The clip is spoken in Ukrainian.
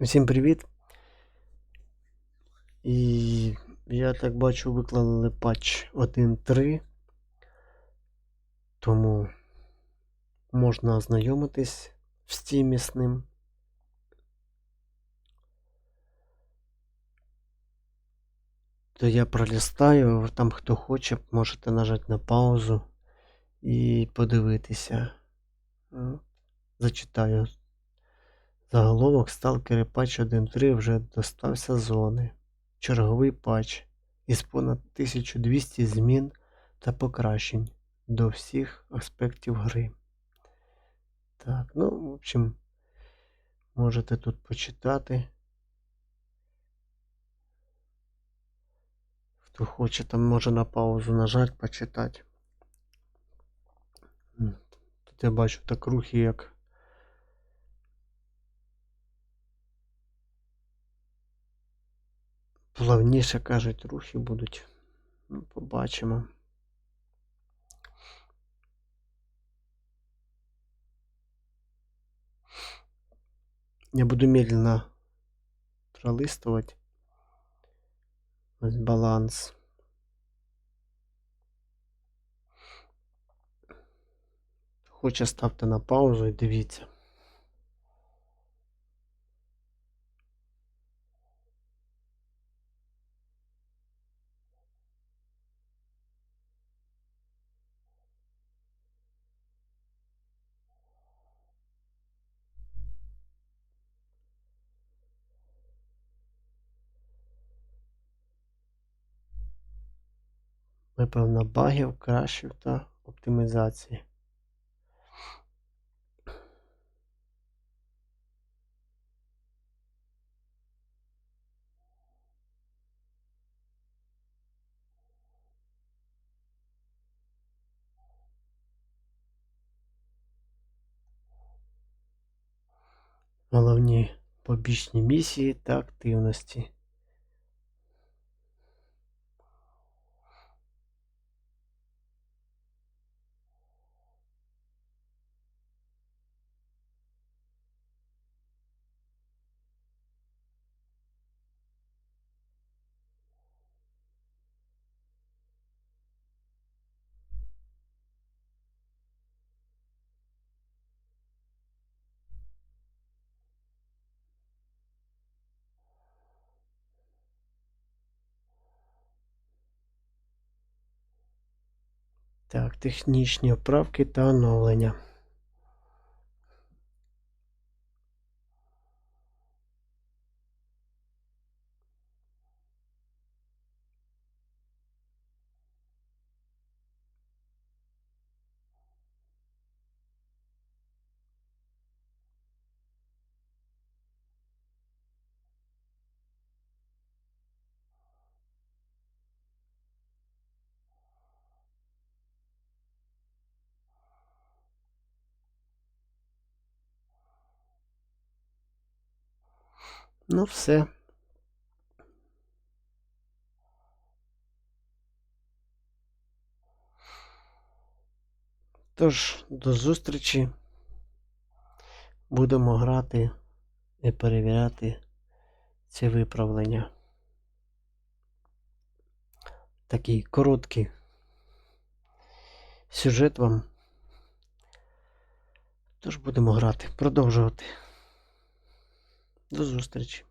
Всім привіт. І я так бачу, виклали патч 1.3. Тому можна ознайомитись в стімі з ним. То я пролистаю, там хто хоче, можете нажати на паузу і подивитися. Зачитаю. Заголовок сталкери патч 1.3 вже достався зони. Черговий патч із понад 1200 змін та покращень до всіх аспектів гри. Так, ну, в общем, можете тут почитати. Хто хоче, там може на паузу нажати, почитати. Тут я бачу так рухи, як плавніше кажуть, рухи будуть. Ну, побачимо. Я буду медленно. Ось баланс. Хоче ставте на паузу і дивіться. Виправлено багів, крашів та оптимізації. Головні побічні місії та активності. Так, технічні вправки та оновлення. Ну, все. Тож, до зустрічі. Будемо грати і перевіряти ці виправлення. Такий короткий сюжет вам. Тож будемо грати, продовжувати. До зустрічі.